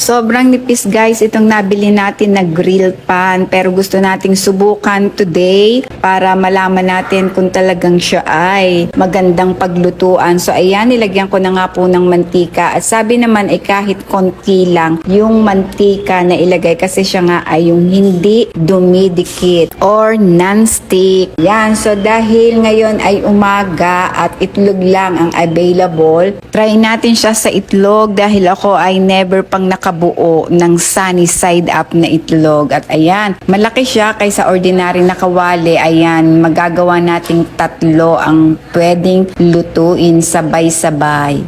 Sobrang nipis guys itong nabili natin na grill pan pero gusto nating subukan today para malaman natin kung talagang siya ay magandang paglutuan. So ayan, nilagyan ko na nga po ng mantika at sabi naman ay kahit konti lang yung mantika na ilagay kasi siya nga ay yung hindi dumidikit or non-stick. Yan, so dahil ngayon ay umaga at itlog lang ang available, try natin siya sa itlog dahil ako ay never pang nakabuo ng sunny side up na itlog. At ayan, malaki siya kaysa ordinary na kawali. Ayan, magagawa nating tatlo ang pwedeng lutuin sabay-sabay.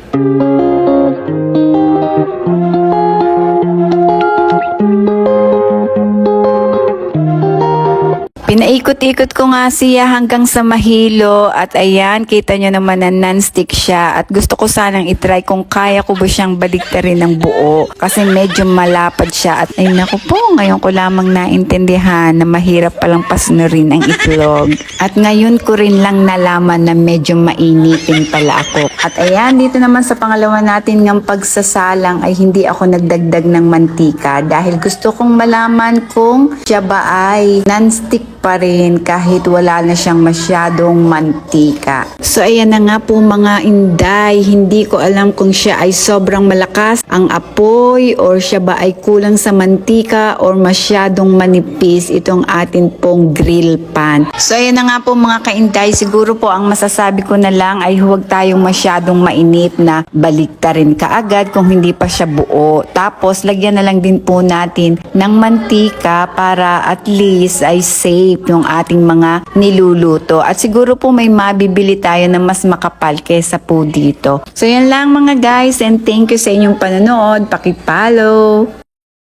Pinaikot-ikot ko nga siya hanggang sa mahilo at ayan, kita nyo naman na non-stick siya at gusto ko sanang itry kung kaya ko ba siyang baliktarin ng buo. Kasi medyo malapad siya at ay naku po, ngayon ko lamang naintindihan na mahirap palang pasunurin ang itlog. At ngayon ko rin lang nalaman na medyo mainitin pala ako. At ayan, dito naman sa pangalawa natin ng pagsasalang ay hindi ako nagdagdag ng mantika dahil gusto kong malaman kung siya ba ay non-stick pa rin kahit wala na siyang masyadong mantika. So ayan na nga po mga inday, hindi ko alam kung siya ay sobrang malakas ang apoy or siya ba ay kulang sa mantika or masyadong manipis itong atin pong grill pan. So ayan na nga po mga kainday, siguro po ang masasabi ko na lang ay huwag tayong masyadong mainit na baliktarin kaagad kung hindi pa siya buo. Tapos lagyan na lang din po natin ng mantika para at least ay safe yung ating mga niluluto. At siguro po may mabibili tayo na mas makapal kesa po dito. So yan lang mga guys and thank you sa inyong panonood. Pakipollow!